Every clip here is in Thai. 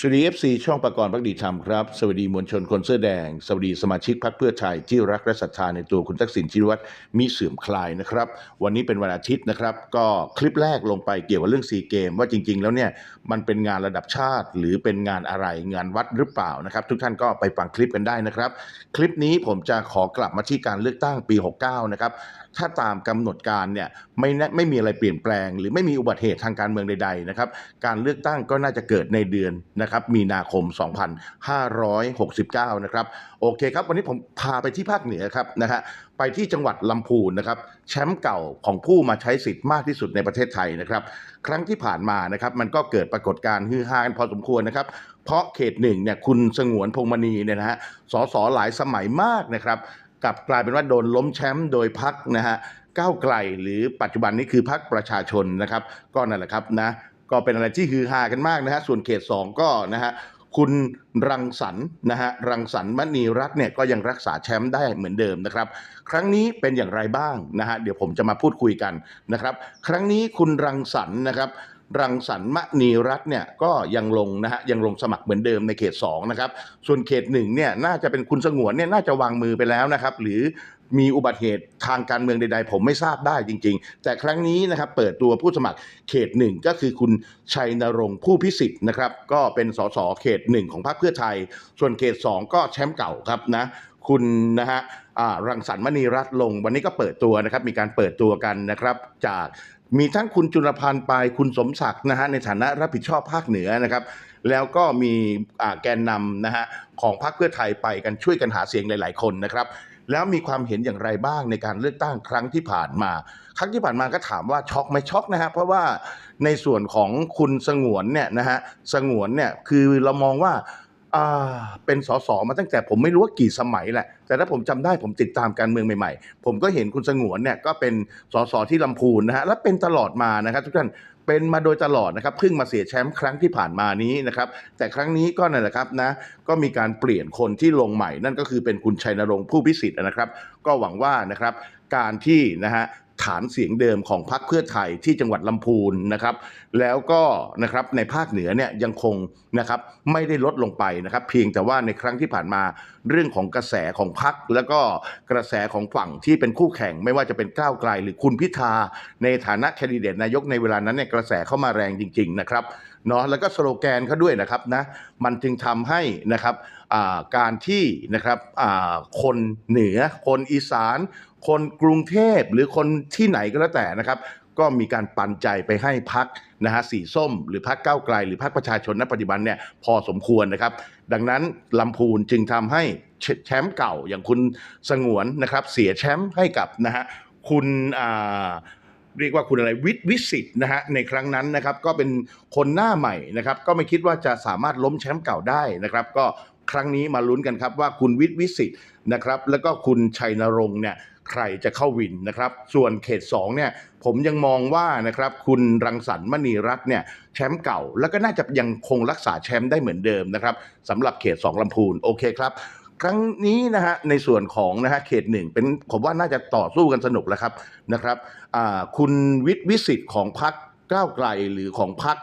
สวัสดีเอฟซีช่องประกรณ์พักดีธรรมครับ สวัสดีมวลชนคนเสื้อแดง สวัสดีสมาชิกพรรคเพื่อไทยที่รักและศรัทธาในตัวคุณทักษิณชินวัตรมีเสื่อมคลายนะครับ วันนี้เป็นวันอาทิตย์นะครับ ก็คลิปแรกลงไปเกี่ยวกับเรื่องซีเกม ว่าจริง ๆ แล้วเนี่ยมันเป็นงานระดับชาติ หรือเป็นงานอะไรงานวัดหรือเปล่านะครับ ทุกท่านก็ไปฟังคลิปกันได้นะครับ คลิปนี้ผมจะขอกลับมาที่การเลือกตั้งปี 69 นะครับ ถ้าตามกำหนดการเนี่ยไม่ไม่มีอะไรเปลี่ยนแปลง หรือไม่มีอุบัติเหตุทางการเมืองใดๆนะครับการเลือกตั้งก็น่าจะเกิดในเดือนนะครับมีนาคม 2569 นะครับโอเคครับ วันนี้ผมพาไปที่ภาคเหนือครับนะฮะไปที่จังหวัดลำพูนนะครับแชมป์เก่าของผู้มาใช้สิทธิ์มากที่สุดในประเทศไทยนะครับ ครั้งที่ผ่านมานะครับมันก็เกิดปรากฏการณ์ฮือฮากันพอสมควรนะครับ เพราะเขตหนึ่งเนี่ยคุณสงวนพงมณีเนี่ยนะฮะสสหลายสมัยมากนะครับ กลับกลายเป็นว่าโดนล้มแชมป์โดยพักนะฮะก้าวไกลหรือปัจจุบันนี้คือพักประชาชนนะครับ ก็นั่นแหละครับนะก็เป็นอะไรที่ฮือฮากันมากนะฮะส่วนเขต 2 ก็นะฮะคุณรังสรรค์นะฮะรังสรรค์มณีรัตน์เนี่ยก็ยังรักษาแชมป์ได้เหมือนเดิมนะครับ ครั้งนี้เป็นอย่างไรบ้างนะฮะเดี๋ยวผมจะมาพูดคุยกันนะครับ ครั้งนี้คุณรังสรรค์นะครับ รังสรรค์มณีรัตน์เนี่ยก็ยังลงนะฮะยังลงสมัครเหมือนเดิมในเขต2นะครับส่วนเขต1เนี่ยน่าจะเป็นคุณสงวนเนี่ยน่าจะวางมือไปแล้วนะครับ หรือมีอุบัติเหตุทางการเมืองใดๆ ผมไม่ทราบได้จริง ๆ แต่ครั้งนี้นะครับเปิดตัวผู้สมัครเขตหนึ่งก็คือคุณชัยนรงค์ผู้พิสิทธิ์นะครับ ก็เป็นสสเขตหนึ่งของพรรคเพื่อไทย ส่วนเขต 2 ก็แชมป์เก่าครับนะ คุณนะฮะอ่ารังสรรค์มณีรัตน์ลง วันนี้ก็เปิดตัวนะครับ มีการเปิดตัวกันนะครับ จากมีทั้งคุณจุลพันธ์ปคุณสมศักดิ์นะฮะในฐานะรับผิดชอบภาคเหนือนะครับ แล้วก็มีอ่าแกนนำนะฮะของพรรคเพื่อไทยไปกันช่วยกันหาเสียงหลาย ๆ คนนะครับแล้วมีความเห็นอย่างไรบ้างในการเลือกตั้งครั้งที่ผ่านมา ครั้งที่ผ่านมาก็ถามว่าช็อกไหมช็อกนะฮะเพราะว่าในส่วนของคุณสงวนเนี่ยนะฮะสงวนเนี่ยคือเรามองว่า เป็นสสมาตั้งแต่ผมไม่รู้ว่ากี่สมัยแหละ แต่ถ้าผมจำได้ผมติดตามการเมืองใหม่ๆ ผมก็เห็นคุณสงวนเนี่ยก็เป็นสสที่ลำพูนนะฮะและเป็นตลอดมานะครับ ทุกท่านเป็นมาโดยตลอดนะครับเพิ่งมาเสียแชมป์ครั้งที่ผ่านมานี้นะครับแต่ครั้งนี้ก็นั่นแหละครับนะก็มีการเปลี่ยนคนที่ลงใหม่นั่นก็คือเป็นคุณชัยนรงค์ผู้พิสิทธิ์นะครับ ก็หวังว่านะครับการที่นะฮะานเสียงเดิมของพรรคเพื่อไทยที่จังหวัดลำพูนนะครับ แล้วก็นะครับในภาคเหนือเนี่ยยังคงนะครับไม่ได้ลดลงไปนะครับ เพียงแต่ว่าในครั้งที่ผ่านมาเรื่องของกระแสของพรรคแล้วก็กระแสของฝั่งที่เป็นคู่แข่งไม่ว่าจะเป็นก้าวไกลหรือคุณพิธาในฐานะแคนดิเดตนายกในเวลานั้นเนี่ยกระแสเข้ามาแรงจริง ๆ นะครับ เนาะแล้วก็สโลแกนเขาด้วยนะครับนะมันจึงทำให้นะครับการที่นะครับคนเหนือ คนอีสาน คนกรุงเทพหรือคนที่ไหนก็แล้วแต่นะครับก็มีการปันใจไปให้พักนะฮะสีส้ม หรือพักเก้าวไกล หรือพักประชาชนณปัจจุบันเนี่ยพอสมควรนะครับ ดังนั้นลำพูนจึงทำให้แชแชมป์เก่าอย่างคุณสงวนนะครับเสียแชมป์ให้กับนะฮะคุณอ่า เรียกว่าคุณอะไรวิทย์วิสิตนะฮะในครั้งนั้นนะครับก็เป็นคนหน้าใหม่นะครับก็ไม่คิดว่าจะสามารถล้มแชมป์เก่าได้นะครับ ก็ครั้งนี้มาลุ้นกันครับว่าคุณวิทย์วิสิตนะครับแล้วก็คุณชัยนรงค์เนี่ยใครจะเข้าวินนะครับ ส่วนเขต2เนี่ยผมยังมองว่านะครับคุณรังสรรค์มณีรัตน์เนี่ยแชมป์เก่า แล้วก็น่าจะยังคงรักษาแชมป์ได้เหมือนเดิมนะครับสำหรับเขต 2ลำพูนโอเคครับ ครั้งนี้นะฮะในส่วนของนะฮะเขตหนึ่งเป็นผมว่าน่าจะต่อสู้กันสนุกแล้วครับนะครับคุณวิทย์วิสิตของพรรคก้าวไกลหรือของพรรค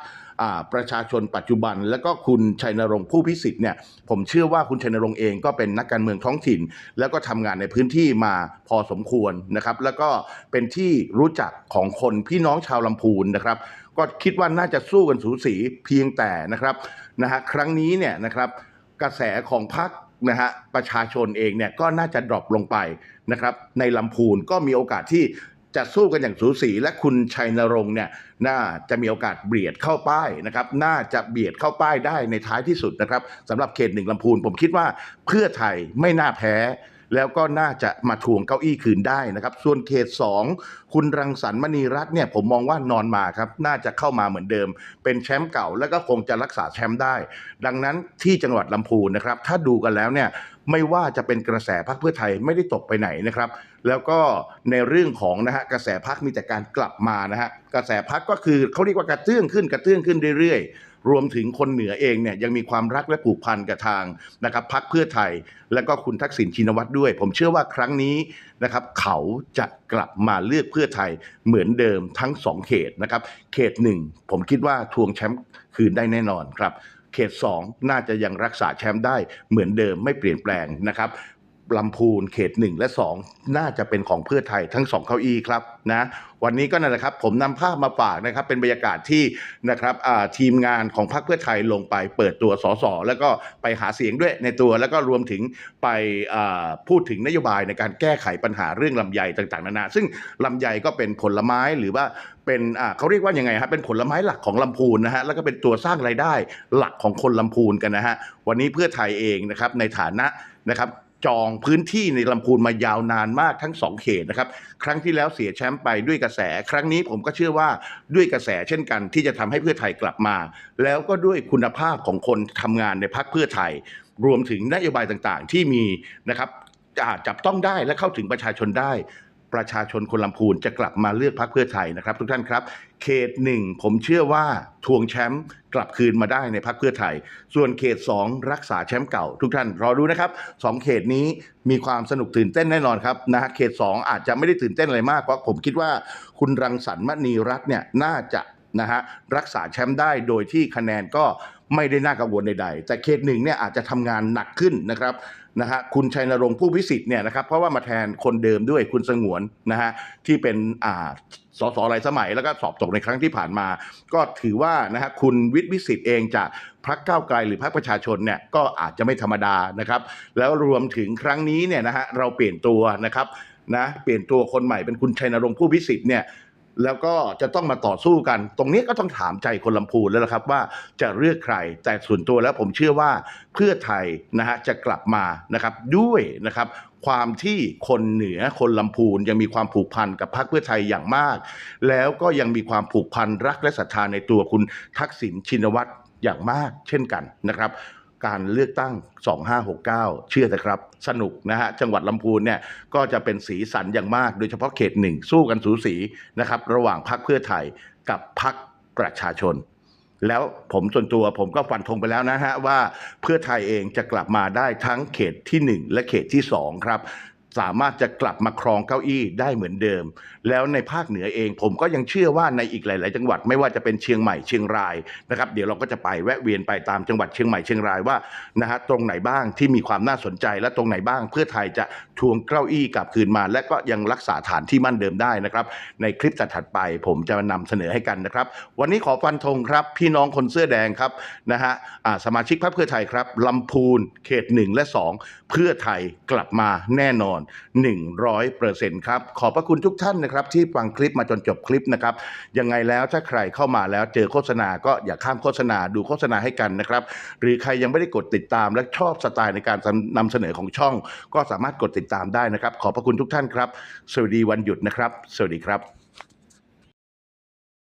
ประชาชนปัจจุบัน แล้วก็คุณชัยนรงค์ผู้พิสิทธิ์เนี่ยผมเชื่อว่าคุณชัยนรงค์เองก็เป็นนักการเมืองท้องถิ่น แล้วก็ทำงานในพื้นที่มาพอสมควรนะครับแล้วก็เป็นที่รู้จักของคนพี่น้องชาวลำพูนนะครับ ก็คิดว่าน่าจะสู้กันสูสีเพียงแต่นะครับนะฮะครั้งนี้เนี่ยนะครับกระแสของพรรค นะฮะประชาชนเองเนี่ยก็น่าจะดรอปลงไปนะครับในลำพูนก็มีโอกาสที่จะสู้กันอย่างสูสี และคุณชัยนรงค์เนี่ยน่าจะมีโอกาสเบียดเข้าป้ายนะครับน่าจะเบียดเข้าป้ายได้ในท้ายที่สุดนะครับสำหรับเขตหนึ่งลำพูนผมคิดว่าเพื่อไทยไม่น่าแพ้ แล้วก็น่าจะมาทวงเก้าอี้คืนได้นะครับ ส่วนเขต 2 คุณรังสรรค์มณีรัตน์เนี่ยผมมองว่านอนมาครับ น่าจะเข้ามาเหมือนเดิม เป็นแชมป์เก่า แล้วก็คงจะรักษาแชมป์ได้ ดังนั้นที่จังหวัดลำพูนนะครับ ถ้าดูกันแล้วเนี่ยไม่ว่าจะเป็นกระแสพรรคเพื่อไทยไม่ได้ตกไปไหนนะครับ แล้วก็ในเรื่องของนะฮะกระแสพรรคมีแต่การกลับมานะฮะกระแสพรรคก็คือเขาเรียกว่ากระเตื้องขึ้นกระเตื้องขึ้นเรื่อยๆ รวมถึงคนเหนือเองเนี่ยยังมีความรักและผูกพันกับทางนะครับพรรคเพื่อไทย แล้วก็คุณทักษิณชินวัตรด้วย ผมเชื่อว่าครั้งนี้นะครับเขาจะกลับมาเลือกเพื่อไทยเหมือนเดิมทั้งสองเขตนะครับเขตหนึ่งผมคิดว่าทวงแชมป์คืนได้แน่นอนครับเขต 2 น่าจะยังรักษาแชมป์ได้เหมือนเดิมไม่เปลี่ยนแปลงนะครับ ลำพูนเขต 1 และ 2 น่าจะเป็นของเพื่อไทยทั้ง 2 เก้าอี้ครับนะวันนี้ก็นั่นแหละครับ ผมนำภาพมาฝากนะครับ เป็นบรรยากาศที่นะครับทีมงานของพรรคเพื่อไทยลงไปเปิดตัวสสแล้วก็ไปหาเสียงด้วยในตัว แล้วก็รวมถึงไปพูดถึงนโยบายในการแก้ไขปัญหาเรื่องลำไยต่างๆนานาซึ่งลำไยก็เป็นผลไม้หรือว่าเป็นเขาเรียกว่ายังไงครับเป็นผลไม้หลักของลำพูนนะฮะแล้วก็เป็นตัวสร้างรายได้หลักของคนลำพูนกันนะฮะวันนี้เพื่อไทยเองนะครับในฐานะนะครับ จองพื้นที่ในลำพูนมายาวนานมากทั้งสองเขตนะครับ ครั้งที่แล้วเสียแชมป์ไปด้วยกระแส ครั้งนี้ผมก็เชื่อว่าด้วยกระแสเช่นกันที่จะทำให้เพื่อไทยกลับมา แล้วก็ด้วยคุณภาพของคนทำงานในพรรคเพื่อไทย รวมถึงนโยบายต่างๆ ที่มีนะครับอาจจับต้องได้และเข้าถึงประชาชนได้ ประชาชนคนลำพูนจะกลับมาเลือกพรรคเพื่อไทยนะครับ ทุกท่านครับ เขตหนึ่งผมเชื่อว่าทวงแชมป์กลับคืนมาได้ในพรรคเพื่อไทย ส่วนเขต 2 รักษาแชมป์เก่า ทุกท่านรอดูนะครับสองเขตนี้มีความสนุกตื่นเต้นแน่นอนครับนะฮะเขต 2 อาจจะไม่ได้ตื่นเต้นอะไรมากเพราะผมคิดว่าคุณรังสรรค์มณีรัตน์เนี่ยน่าจะนะฮะรักษาแชมป์ได้โดยที่คะแนนก็ไม่ได้น่ากังวลใดๆ แต่เขตหนึ่งเนี่ยอาจจะทำงานหนักขึ้นนะครับ นะฮะคุณชัยนรงค์ผู้พิสิทธิ์เนี่ยนะครับเพราะว่ามาแทนคนเดิมด้วยคุณสงวนนะฮะที่เป็นอ่าสสหลายสมัยแล้วก็สอบตกในครั้งที่ผ่านมา ก็ถือว่านะฮะคุณวิทย์วิสิทธิ์เองจากพรรคก้าวไกลหรือพรรคประชาชนเนี่ยก็อาจจะไม่ธรรมดานะครับ แล้วรวมถึงครั้งนี้เนี่ยนะฮะเราเปลี่ยนตัวนะครับนะเปลี่ยนตัวคนใหม่เป็นคุณชัยนรงค์ผู้พิสิทธิ์เนี่ย แล้วก็จะต้องมาต่อสู้กัน ตรงนี้ก็ต้องถามใจคนลำพูนแล้วละครับว่าจะเลือกใคร แต่ส่วนตัวแล้วผมเชื่อว่าเพื่อไทยนะฮะจะกลับมานะครับด้วยนะครับความที่คนเหนือคนลำพูนยังมีความผูกพันกับพรรคเพื่อไทยอย่างมาก แล้วก็ยังมีความผูกพันรักและศรัทธาในตัวคุณทักษิณชินวัตรอย่างมาก เช่นกันนะครับ การเลือกตั้ง 2569 เชื่อเถอะครับ สนุกนะฮะ จังหวัดลำพูนเนี่ยก็จะเป็นสีสันอย่างมาก โดยเฉพาะเขตหนึ่งสู้กันสูสีนะครับ ระหว่างพรรคเพื่อไทยกับพรรคประชาชน แล้วผมส่วนตัวผมก็ฟันธงไปแล้วนะฮะว่าเพื่อไทยเองจะกลับมาได้ทั้งเขตที่ 1 และเขตที่ 2 ครับ สามารถจะกลับมาครองเก้าอี้ได้เหมือนเดิม แล้วในภาคเหนือเอง ผมก็ยังเชื่อว่าในอีกหลาย ๆ จังหวัดไม่ว่าจะเป็นเชียงใหม่เชียงรายนะครับ เดี๋ยวเราก็จะไปแวะเวียนไปตามจังหวัดเชียงใหม่เชียงรายว่านะฮะตรงไหนบ้างที่มีความน่าสนใจและตรงไหนบ้าง เพื่อไทยจะทวงเก้าอี้กลับคืนมา และก็ยังรักษาฐานที่มั่นเดิมได้นะครับ ในคลิปถัดๆไปผมจะนำเสนอให้กันนะครับ วันนี้ขอฟันธงครับ พี่น้องคนเสื้อแดงครับนะฮะสมาชิกพรรคเพื่อไทยครับลำพูนเขต1และ 2 เพื่อไทยกลับมาแน่นอน100เปอร์เซ็นต์ครับ ขอบพระคุณทุกท่านนะครับ ที่ฟังคลิปมาจนจบคลิปนะครับ ยังไงแล้วถ้าใครเข้ามาแล้วเจอโฆษณาก็อย่าข้ามโฆษณาดูโฆษณาให้กันนะครับ หรือใครยังไม่ได้กดติดตามและชอบสไตล์ในการนำเสนอของช่อง ก็สามารถกดติดตามได้นะครับ ขอบพระคุณทุกท่านครับ สวัสดีวันหยุดนะครับ สวัสดีครับ